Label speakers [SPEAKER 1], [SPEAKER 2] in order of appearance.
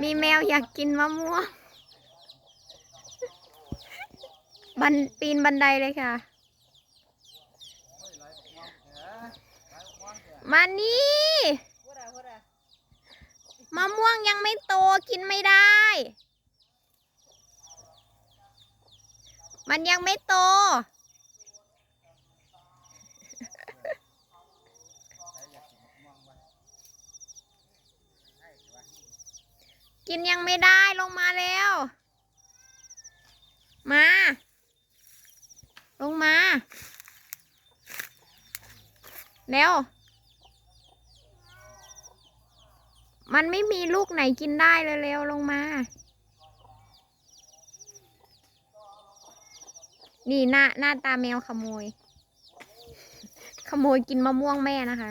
[SPEAKER 1] มีแมวอยากกินมะม่วง บันปีนบันไดเลยค่ะ มานี่ มะม่วงยังไม่โตกินไม่ได้ มันยังไม่โต กินยังไม่ได้ลงมาแล้ว มา ลงมา เร็ว มันไม่มีลูกไหนกินได้เลยเร็วลงมา นี่หน้าหน้าตาแมวขโมย ขโมยกินมะม่วงแม่นะคะ